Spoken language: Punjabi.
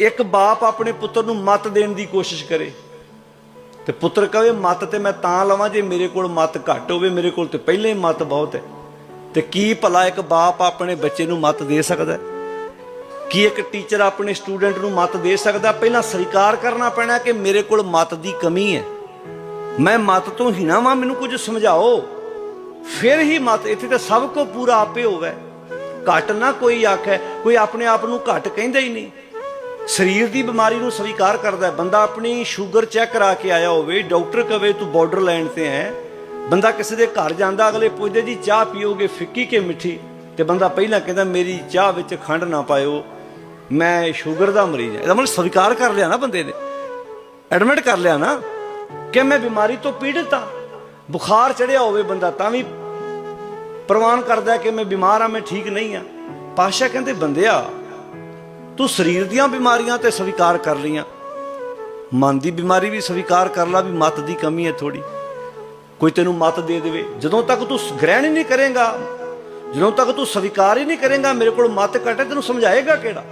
ਇੱਕ ਬਾਪ ਆਪਣੇ ਪੁੱਤਰ ਨੂੰ ਮਤ ਦੇਣ ਦੀ ਕੋਸ਼ਿਸ਼ ਕਰੇ ਤੇ ਪੁੱਤਰ ਕਹੇ, ਮਤ ਤੇ ਮੈਂ ਤਾਂ ਲਵਾਂ ਜੇ ਮੇਰੇ ਕੋਲ ਮਤ ਘੱਟ ਹੋਵੇ, ਮੇਰੇ ਕੋਲ ਤੇ ਪਹਿਲੇ ਹੀ ਮਤ ਬਹੁਤ ਹੈ। ਤੇ ਕੀ ਭਲਾ ਇੱਕ ਬਾਪ ਆਪਣੇ ਬੱਚੇ ਨੂੰ ਮਤ ਦੇ ਸਕਦਾ ਹੈ? ਕੀ ਇੱਕ ਟੀਚਰ ਆਪਣੇ ਸਟੂਡੈਂਟ ਨੂੰ ਮਤ ਦੇ ਸਕਦਾ ਪਹਿਲਾਂ ਸਵੀਕਾਰ ਕਰਨਾ ਪੈਣਾ ਕਿ ਮੇਰੇ ਕੋਲ ਮਤ ਦੀ ਕਮੀ ਹੈ। ਮੈਂ ਮਤ ਤੋਂ ਹੀਣਾ ਵਾਂ, ਮੈਨੂੰ ਕੁਝ ਸਮਝਾਓ। ਫਿਰ ਹੀ ਮਤ, ਇੱਥੇ ਤਾਂ ਸਭ ਕੋ ਪੂਰਾ ਆਪੇ ਹੋਵੇ। ਘੱਟ ਨਾ ਕੋਈ ਆਖੇ, ਕੋਈ ਆਪਣੇ ਆਪ ਨੂੰ ਘੱਟ ਕਹਿੰਦਾ ਹੀ ਨਹੀਂ। ਸਰੀਰ ਦੀ ਬਿਮਾਰੀ ਨੂੰ ਸਵੀਕਾਰ ਕਰਦਾ ਹੈ। ਬੰਦਾ ਆਪਣੀ ਸ਼ੂਗਰ ਚੈੱਕ ਕਰਾ ਕੇ ਆਇਆ ਹੋਵੇ, ਡਾਕਟਰ ਕਵੇ ਤੂੰ ਬਾਰਡਰ ਲਾਈਨ ਤੇ ਹੈ। ਬੰਦਾ ਕਿਸੇ ਦੇ ਘਰ ਜਾਂਦਾ, ਅਗਲੇ ਪੁੱਛਦੇ, ਜੀ, ਚਾਹ ਪੀਓਗੇ ਫਿੱਕੀ ਕਿ ਮਿੱਠੀ? ਤੇ ਬੰਦਾ ਪਹਿਲਾਂ ਕਹਿੰਦਾ, ਮੇਰੀ ਚਾਹ ਵਿੱਚ ਖੰਡ ਨਾ ਪਾਇਓ, ਮੈਂ ਸ਼ੂਗਰ ਦਾ ਮਰੀਜ਼ ਹਾਂ। ਇਹਦਾ ਮਤਲਬ ਸਵੀਕਾਰ ਕਰ ਲਿਆ ਨਾ ਬੰਦੇ ਨੇ। ਐਡਮਿਟ ਕਰ ਲਿਆ ਨਾ ਕਿ ਮੈਂ ਬਿਮਾਰੀ ਤੋਂ ਪੀੜਤ ਹਾਂ। ਬੁਖਾਰ ਚੜਿਆ ਹੋਵੇ ਬੰਦਾ, ਤਾਂ ਵੀ ਪ੍ਰਵਾਨ ਕਰਦਾ ਕਿ ਮੈਂ ਬਿਮਾਰ ਹਾਂ, ਮੈਂ ਠੀਕ ਨਹੀਂ ਹਾਂ। ਪਾਸ਼ਾ ਕਹਿੰਦੇ, ਬੰਦਿਆ ਤੂੰ ਸਰੀਰ ਦੀਆਂ ਬਿਮਾਰੀਆਂ ਤੇ ਸਵੀਕਾਰ ਕਰ ਲਈਆਂ ਮਨ ਦੀ ਬਿਮਾਰੀ ਵੀ ਸਵੀਕਾਰ ਕਰ ਲਾ ਵੀ ਮਤ ਦੀ ਕਮੀ ਹੈ ਥੋੜੀ ਕੋਈ ਤੈਨੂੰ ਮਤ ਦੇ ਦੇਵੇ। ਜਦੋਂ ਤੱਕ ਤੂੰ ਗ੍ਰਹਿਣ ਹੀ ਨਹੀਂ ਕਰੇਗਾ, ਜਦੋਂ ਤੱਕ ਤੂੰ ਸਵੀਕਾਰ ਹੀ ਨਹੀਂ ਕਰੇਗਾ, ਮੇਰੇ ਕੋਲ ਮਤ ਘੱਟ ਹੈ, ਤੈਨੂੰ ਸਮਝਾਏਗਾ ਕਿਹੜਾ?